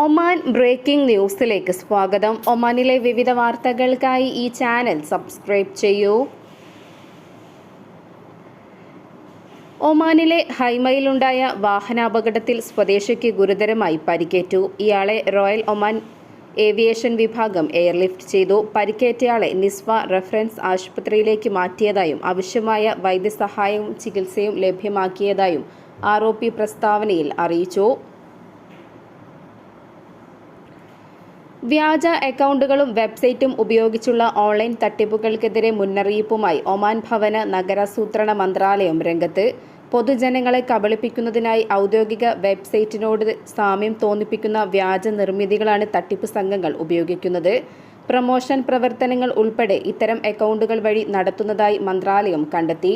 Oman breaking ന്യൂസിലേക്ക് സ്വാഗതം. ഒമാനിലെ വിവിധ വാർത്തകൾക്കായി ഈ ചാനൽ സബ്സ്ക്രൈബ് ചെയ്യൂ. ഒമാനിലെ ഹൈമയിലുണ്ടായ വാഹനാപകടത്തിൽ സ്വദേശിക്ക് ഗുരുതരമായി പരിക്കേറ്റു. ഇയാളെ റോയൽ ഒമാൻ ഏവിയേഷൻ വിഭാഗം എയർലിഫ്റ്റ് ചെയ്തു. പരിക്കേറ്റയാളെ നിസ്വ റഫറൻസ് ആശുപത്രിയിലേക്ക് മാറ്റിയതായും ആവശ്യമായ വൈദ്യസഹായവും ചികിത്സയും ലഭ്യമാക്കിയതായും ആർ പ്രസ്താവനയിൽ അറിയിച്ചു. വ്യാജ അക്കൗണ്ടുകളും വെബ്സൈറ്റും ഉപയോഗിച്ചുള്ള ഓൺലൈൻ തട്ടിപ്പുകൾക്കെതിരെ മുന്നറിയിപ്പുമായി ഒമാൻ ഭവന നഗരാസൂത്രണ മന്ത്രാലയം രംഗത്ത് പൊതുജനങ്ങളെ കബളിപ്പിക്കുന്നതിനായി ഔദ്യോഗിക വെബ്സൈറ്റിനോട് സാമ്യം തോന്നിപ്പിക്കുന്ന വ്യാജ നിർമ്മിതികളാണ് തട്ടിപ്പ് സംഘങ്ങൾ ഉപയോഗിക്കുന്നത്. പ്രമോഷൻ പ്രവർത്തനങ്ങൾ ഉൾപ്പെടെ ഇത്തരം അക്കൗണ്ടുകൾ വഴി നടത്തുന്നതായി മന്ത്രാലയം കണ്ടെത്തി.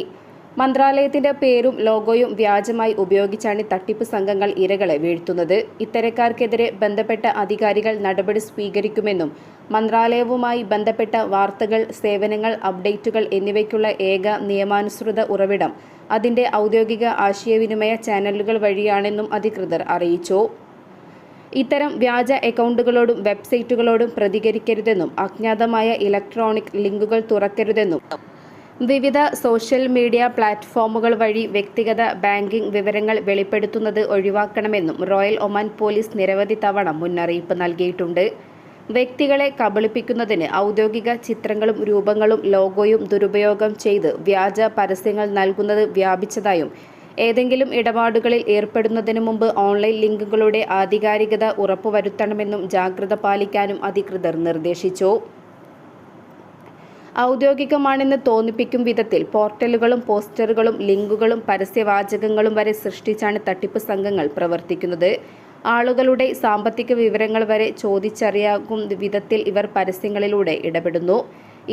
മന്ത്രാലയത്തിന്റെ പേരും ലോഗോയും വ്യാജമായി ഉപയോഗിച്ചാണ് തട്ടിപ്പ് സംഘങ്ങൾ ഇരകളെ വീഴ്ത്തുന്നത്. ഇത്തരക്കാർക്കെതിരെ ബന്ധപ്പെട്ട അധികാരികൾ നടപടി സ്വീകരിക്കുമെന്നും മന്ത്രാലയവുമായി ബന്ധപ്പെട്ട വാർത്തകൾ സേവനങ്ങൾ അപ്ഡേറ്റുകൾ എന്നിവയ്ക്കുള്ള ഏക നിയമാനുസൃത ഉറവിടം അതിന്റെ ഔദ്യോഗിക ആശയവിനിമയ ചാനലുകൾ വഴിയാണെന്നും അധികൃതർ അറിയിച്ചു. ഇത്തരം വ്യാജ അക്കൗണ്ടുകളോടും വെബ്സൈറ്റുകളോടും പ്രതികരിക്കരുതെന്നും അജ്ഞാതമായ ഇലക്ട്രോണിക് ലിങ്കുകൾ തുറക്കരുതെന്നും വിവിധ സോഷ്യൽ മീഡിയ പ്ലാറ്റ്ഫോമുകൾ വഴി വ്യക്തിഗത ബാങ്കിംഗ് വിവരങ്ങൾ വെളിപ്പെടുത്തുന്നത് ഒഴിവാക്കണമെന്നും റോയൽ ഒമാൻ പോലീസ് നിരവധി തവണ മുന്നറിയിപ്പ് നൽകിയിട്ടുണ്ട്. വ്യക്തികളെ കബളിപ്പിക്കുന്നതിന് ഔദ്യോഗിക ചിത്രങ്ങളും രൂപങ്ങളും ലോഗോയും ദുരുപയോഗം ചെയ്ത് വ്യാജ പരസ്യങ്ങൾ നൽകുന്നത് വ്യാപിച്ചതായും ഏതെങ്കിലും ഇടപാടുകളിൽ ഏർപ്പെടുന്നതിനു മുമ്പ് ഓൺലൈൻ ലിങ്കുകളുടെ ആധികാരികത ഉറപ്പുവരുത്തണമെന്നും ജാഗ്രത പാലിക്കാനും അധികൃതർ നിർദ്ദേശിച്ചു. ഔദ്യോഗികമാണെന്ന് തോന്നിപ്പിക്കും വിധത്തിൽ പോർട്ടലുകളും പോസ്റ്ററുകളും ലിങ്കുകളും പരസ്യവാചകങ്ങളും വരെ സൃഷ്ടിച്ചാണ് തട്ടിപ്പ് സംഘങ്ങൾ പ്രവർത്തിക്കുന്നത്. ആളുകളുടെ സാമ്പത്തിക വിവരങ്ങൾ വരെ ചോദിച്ചറിയാകും വിധത്തിൽ ഇവർ പരസ്യങ്ങളിലൂടെ ഇടപെടുന്നു.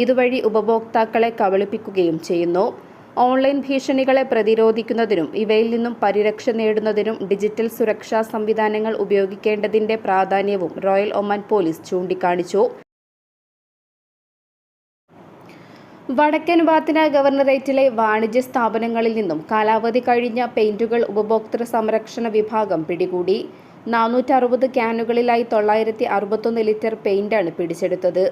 ഇതുവഴി ഉപഭോക്താക്കളെ കബളിപ്പിക്കുകയും ചെയ്യുന്നു. ഓൺലൈൻ ഭീഷണികളെ പ്രതിരോധിക്കുന്നതിനും ഇവയിൽ നിന്നും പരിരക്ഷ നേടുന്നതിനും ഡിജിറ്റൽ സുരക്ഷാ സംവിധാനങ്ങൾ ഉപയോഗിക്കേണ്ടതിന്റെ പ്രാധാന്യവും റോയൽ ഒമാൻ പോലീസ് ചൂണ്ടിക്കാണിച്ചു. വടക്കൻ വാത്തിന ഗവർണറേറ്റിലെ വാണിജ്യ സ്ഥാപനങ്ങളിൽ നിന്നും കാലാവധി കഴിഞ്ഞ പെയിന്റുകൾ ഉപഭോക്തൃ സംരക്ഷണ വിഭാഗം പിടികൂടി. നാനൂറ്ററുപത് ക്യാനുകളിലായി തൊള്ളായിരത്തി അറുപത്തൊന്ന് ലിറ്റർ പെയിന്റാണ് പിടിച്ചെടുത്തത്.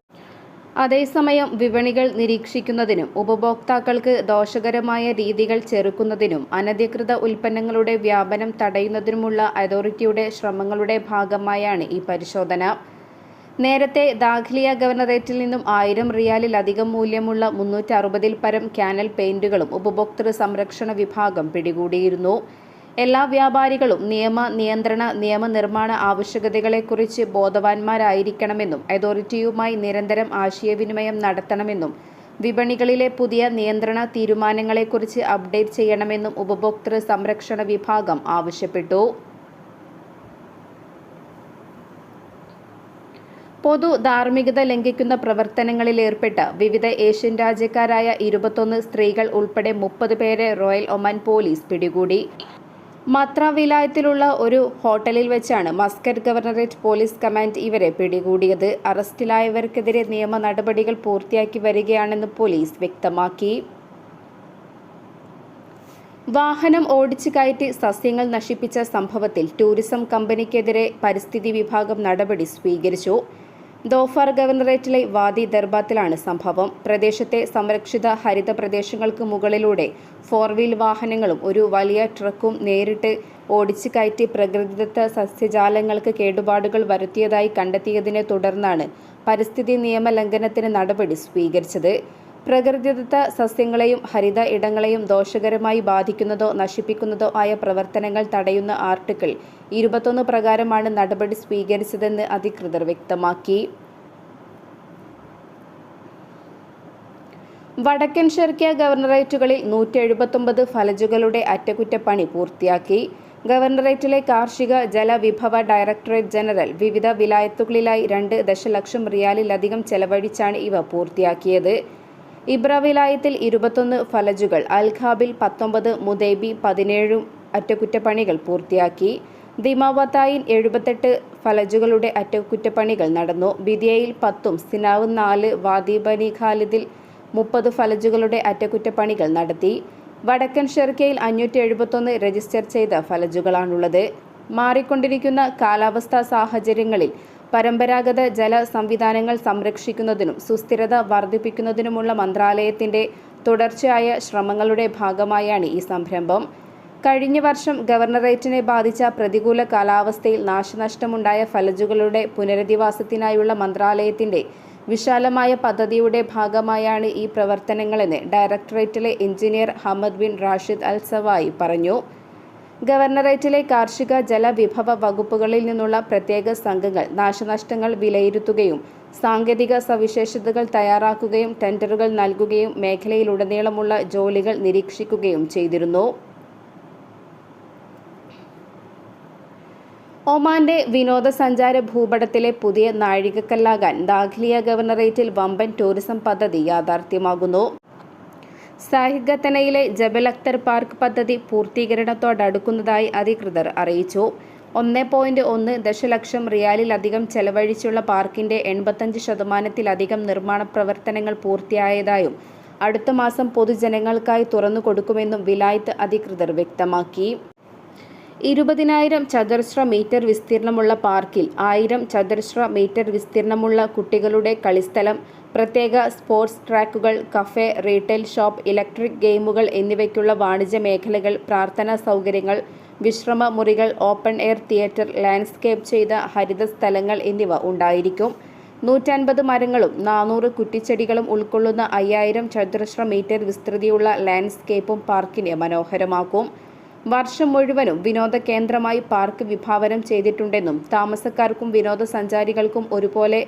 അതേസമയം വിപണികൾ നിരീക്ഷിക്കുന്നതിനും ഉപഭോക്താക്കൾക്ക് ദോഷകരമായ രീതികൾ ചെറുക്കുന്നതിനും അനധികൃത ഉൽപ്പന്നങ്ങളുടെ വ്യാപനം തടയുന്നതിനുമുള്ള അതോറിറ്റിയുടെ ശ്രമങ്ങളുടെ ഭാഗമായാണ് ഈ പരിശോധന. നേരത്തെ ദാഖലിയ ഗവർണറേറ്റിൽ നിന്നും ആയിരം റിയാലിലധികം മൂല്യമുള്ള മുന്നൂറ്റി അറുപതിൽ പരം കാനൽ പെയിന്റുകളും ഉപഭോക്തൃ സംരക്ഷണ വിഭാഗം പിടികൂടിയിരുന്നു. എല്ലാ വ്യാപാരികളും നിയമ നിയന്ത്രണ നിയമനിർമ്മാണ ആവശ്യകതകളെക്കുറിച്ച് ബോധവാന്മാരായിരിക്കണമെന്നും അതോറിറ്റിയുമായി നിരന്തരം ആശയവിനിമയം നടത്തണമെന്നും വിപണികളിലെ പുതിയ നിയന്ത്രണ തീരുമാനങ്ങളെക്കുറിച്ച് അപ്ഡേറ്റ് ചെയ്യണമെന്നും ഉപഭോക്തൃ സംരക്ഷണ വിഭാഗം ആവശ്യപ്പെട്ടു. പൊതു ധാർമ്മികത ലംഘിക്കുന്ന പ്രവർത്തനങ്ങളിൽ ഏർപ്പെട്ട വിവിധ ഏഷ്യൻ രാജ്യക്കാരായ ഇരുപത്തൊന്ന് സ്ത്രീകൾ ഉൾപ്പെടെ മുപ്പത് പേരെ റോയൽ ഒമാൻ പോലീസ് പിടികൂടി. മത്ര വിലായത്തിലുള്ള ഒരു ഹോട്ടലിൽ വെച്ചാണ് മസ്കറ്റ് ഗവർണറേറ്റ് പോലീസ് കമാൻഡ് ഇവരെ പിടികൂടിയത്. അറസ്റ്റിലായവർക്കെതിരെ നിയമ നടപടികൾ പൂർത്തിയാക്കി വരികയാണെന്ന് പോലീസ് വ്യക്തമാക്കി. വാഹനം ഓടിച്ചു കയറ്റി സസ്യങ്ങൾ നശിപ്പിച്ച സംഭവത്തിൽ ടൂറിസം കമ്പനിക്കെതിരെ പരിസ്ഥിതി വിഭാഗം നടപടി സ്വീകരിച്ചു. ദോഫാർ ഗവർണറേറ്റിലെ വാദി ദർബാത്തിലാണ് സംഭവം. പ്രദേശത്തെ സംരക്ഷിത ഹരിത പ്രദേശങ്ങൾക്ക് മുകളിലൂടെ ഫോർ വീൽ വാഹനങ്ങളും ഒരു വലിയ ട്രക്കും നേരിട്ട് ഓടിച്ചു കയറ്റി പ്രകൃതിദത്ത സസ്യജാലങ്ങൾക്ക് കേടുപാടുകൾ വരുത്തിയതായി കണ്ടെത്തിയതിനെ തുടർന്നാണ് പരിസ്ഥിതി നിയമ ലംഘനത്തിന് നടപടി സ്വീകരിച്ചത്. പ്രകൃതിദത്ത സസ്യങ്ങളെയും ഹരിത ഇടങ്ങളെയും ദോഷകരമായി ബാധിക്കുന്നതോ നശിപ്പിക്കുന്നതോ ആയ പ്രവർത്തനങ്ങൾ തടയുന്ന ആർട്ടിക്കിൾ ഇരുപത്തൊന്ന് പ്രകാരമാണ് നടപടി സ്വീകരിച്ചതെന്ന് അധികൃതർ വ്യക്തമാക്കി. വടക്കൻ ഷെർക്കിയ ഗവർണറേറ്റുകളിൽ നൂറ്റി എഴുപത്തൊമ്പത് ഫലജുകളുടെ അറ്റകുറ്റപ്പണി പൂർത്തിയാക്കി. ഗവർണറേറ്റിലെ കാർഷിക ജലവിഭവ ഡയറക്ടറേറ്റ് ജനറൽ വിവിധ വിലായത്തുകളിലായി രണ്ട് ദശലക്ഷം റിയാലിലധികം ചെലവഴിച്ചാണ് ഇവ പൂർത്തിയാക്കിയത്. ഇബ്ര വിലായത്തിൽ ഇരുപത്തൊന്ന് ഫലജുകൾ അൽഖാബിൽ പത്തൊമ്പത് മുദേബി പതിനേഴും അറ്റകുറ്റപ്പണികൾ പൂർത്തിയാക്കി. ദിമാവത്തായിൽ എഴുപത്തെട്ട് ഫലജുകളുടെ അറ്റകുറ്റപ്പണികൾ നടന്നു. ബിദിയയിൽ പത്തും സിനാവ് നാല് വാദി ബനി ഖാലിദിൽ മുപ്പത് ഫലജുകളുടെ അറ്റകുറ്റപ്പണികൾ നടത്തി. വടക്കൻ ഷെർക്കയിൽ അഞ്ഞൂറ്റി എഴുപത്തൊന്ന് രജിസ്റ്റർ ചെയ്ത ഫലജുകളാണുള്ളത്. മാറിക്കൊണ്ടിരിക്കുന്ന കാലാവസ്ഥാ സാഹചര്യങ്ങളിൽ പരമ്പരാഗത ജല സംവിധാനങ്ങൾ സംരക്ഷിക്കുന്നതിനും സുസ്ഥിരത വർദ്ധിപ്പിക്കുന്നതിനുമുള്ള മന്ത്രാലയത്തിന്റെ തുടർച്ചയായ ശ്രമങ്ങളുടെ ഭാഗമായാണ് ഈ സംരംഭം. കഴിഞ്ഞ വർഷം ഗവർണറേറ്റിനെ ബാധിച്ച പ്രതികൂല കാലാവസ്ഥയിൽ നാശനഷ്ടമുണ്ടായ ഫലജുകളുടെ പുനരധിവാസത്തിനായുള്ള മന്ത്രാലയത്തിന്റെ വിശാലമായ പദ്ധതിയുടെ ഭാഗമായാണ് ഈ പ്രവർത്തനങ്ങളെന്ന് ഡയറക്ടറേറ്റിലെ engineer Hamad bin Rashid al Sawai പറഞ്ഞു. ഗവർണറേറ്റിലെ കാർഷിക ജലവിഭവ വകുപ്പുകളിൽ നിന്നുള്ള പ്രത്യേക സംഘങ്ങൾ നാശനഷ്ടങ്ങൾ വിലയിരുത്തുകയും സാങ്കേതിക സവിശേഷതകൾ തയ്യാറാക്കുകയും ടെൻഡറുകൾ നൽകുകയും മേഖലയിലുടനീളമുള്ള ജോലികൾ നിരീക്ഷിക്കുകയും ചെയ്തിരുന്നു. ഒമാന്റെ വിനോദസഞ്ചാര ഭൂപടത്തിലെ പുതിയ നാഴികക്കല്ലാകാൻ ദാഖലിയ ഗവർണറേറ്റിൽ വമ്പൻ ടൂറിസം പദ്ധതി യാഥാർത്ഥ്യമാകുന്നു. സാഹിഗത്തനയിലെ ജബൽ അക്തർ പാർക്ക് പദ്ധതി പൂർത്തീകരണത്തോടടുക്കുന്നതായി അധികൃതർ അറിയിച്ചു. ഒന്ന് പോയിന്റ് ഒന്ന് ദശലക്ഷം റിയാലിലധികം ചെലവഴിച്ചുള്ള പാർക്കിന്റെ എൺപത്തഞ്ച് ശതമാനത്തിലധികം നിർമ്മാണ പ്രവർത്തനങ്ങൾ പൂർത്തിയായതായും അടുത്ത മാസം പൊതുജനങ്ങൾക്കായി തുറന്നു കൊടുക്കുമെന്നും വിലായത്ത് അധികൃതർ വ്യക്തമാക്കി. ഇരുപതിനായിരം ചതുരശ്ര മീറ്റർ വിസ്തീർണമുള്ള പാർക്കിൽ ആയിരം ചതുരശ്ര മീറ്റർ വിസ്തീർണമുള്ള കുട്ടികളുടെ കളിസ്ഥലം പ്രത്യേക സ്പോർട്സ് ട്രാക്കുകൾ കഫേ റീറ്റെയിൽ ഷോപ്പ് ഇലക്ട്രിക് ഗെയിമുകൾ എന്നിവയ്ക്കുള്ള വാണിജ്യ മേഖലകൾ പ്രാർത്ഥനാ സൗകര്യങ്ങൾ വിശ്രമ മുറികൾ ഓപ്പൺ എയർ തിയേറ്റർ ലാൻഡ്സ്കേപ്പ് ചെയ്ത ഹരിത സ്ഥലങ്ങൾ എന്നിവ ഉണ്ടായിരിക്കും. നൂറ്റൻപത് മരങ്ങളും നാനൂറ് കുറ്റിച്ചെടികളും ഉൾക്കൊള്ളുന്ന അയ്യായിരം ചതുരശ്ര മീറ്റർ വിസ്തൃതിയുള്ള ലാൻഡ്സ്കേപ്പും പാർക്കിനെ മനോഹരമാക്കും. വർഷം മുഴുവനും വിനോദ കേന്ദ്രമായി പാർക്ക് വിഭാവനം ചെയ്തിട്ടുണ്ടെന്നും താമസക്കാർക്കും വിനോദസഞ്ചാരികൾക്കും ഒരുപോലെ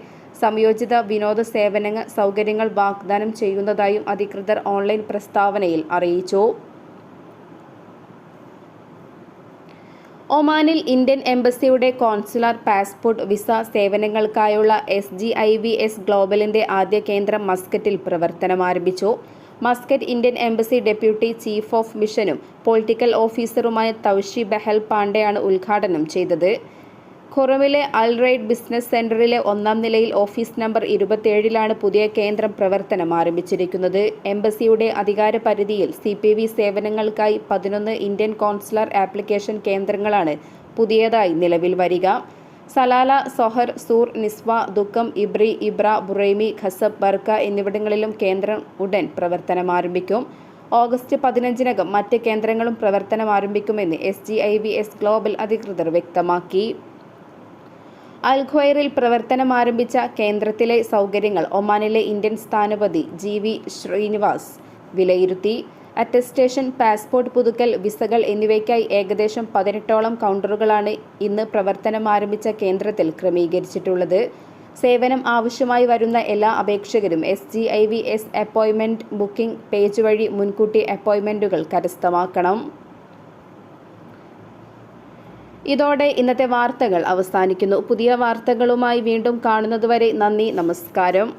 സംയോജിത വിനോദ സേവന സൗകര്യങ്ങൾ വാഗ്ദാനം ചെയ്യുന്നതായും അധികൃതർ ഓൺലൈൻ പ്രസ്താവനയിൽ അറിയിച്ചു. ഒമാനിൽ ഇന്ത്യൻ എംബസിയുടെ consular passport visa സേവനങ്ങൾക്കായുള്ള S G I V S ഗ്ലോബലിന്റെ ആദ്യ കേന്ദ്രം മസ്കറ്റിൽ പ്രവർത്തനം ആരംഭിച്ചു Muscat Indian embassy deputy chief of മിഷനും പൊളിറ്റിക്കൽ ഓഫീസറുമായ തൗഷി ബെഹൽ പാണ്ഡെയാണ് ഉദ്ഘാടനം ചെയ്തത്. ഖുറമിലെ അൽ റൈഡ് ബിസിനസ് സെന്ററിലെ ഒന്നാം നിലയിൽ ഓഫീസ് നമ്പർ ഇരുപത്തിയേഴിലാണ് പുതിയ കേന്ദ്രം പ്രവർത്തനം ആരംഭിച്ചിരിക്കുന്നത്. എംബസിയുടെ അധികാര പരിധിയിൽ സി പി വി സേവനങ്ങൾക്കായി പതിനൊന്ന് ഇന്ത്യൻ കോൺസുലർ ആപ്ലിക്കേഷൻ കേന്ദ്രങ്ങളാണ് പുതിയതായി നിലവിൽ വരിക. Salalah Sohar Sur Nizwa Duqm Ibri Ibra Buraimi Khasab Barka എന്നിവിടങ്ങളിലും കേന്ദ്രം ഉടൻ പ്രവർത്തനം ആരംഭിക്കും. ഓഗസ്റ്റ് പതിനഞ്ചിനകം മറ്റ് കേന്ദ്രങ്ങളും പ്രവർത്തനം ആരംഭിക്കുമെന്ന് S G I V S global അധികൃതർ വ്യക്തമാക്കി. അൽഖ്വയറിൽ പ്രവർത്തനം ആരംഭിച്ച കേന്ദ്രത്തിലെ സൗകര്യങ്ങൾ ഒമാനിലെ ഇന്ത്യൻ സ്ഥാനപതി ജി വി ശ്രീനിവാസ് വിലയിരുത്തി. അറ്റസ്റ്റേഷൻ പാസ്പോർട്ട് പുതുക്കൽ വിസകൾ എന്നിവയ്ക്കായി ഏകദേശം പതിനെട്ടോളം കൗണ്ടറുകളാണ് ഇന്ന് പ്രവർത്തനം ആരംഭിച്ച കേന്ദ്രത്തിൽ ക്രമീകരിച്ചിട്ടുള്ളത്. സേവനം ആവശ്യമായി വരുന്ന എല്ലാ അപേക്ഷകരും S G I V S അപ്പോയിൻമെന്റ് booking page വഴി മുൻകൂട്ടി അപ്പോയിൻമെന്റുകൾ കരസ്ഥമാക്കണം. ഇതോടെ ഇന്നത്തെ വാർത്തകൾ അവസാനിക്കുന്നു. പുതിയ വാർത്തകളുമായി വീണ്ടും കാണുന്നതുവരെ നന്ദി നമസ്കാരം.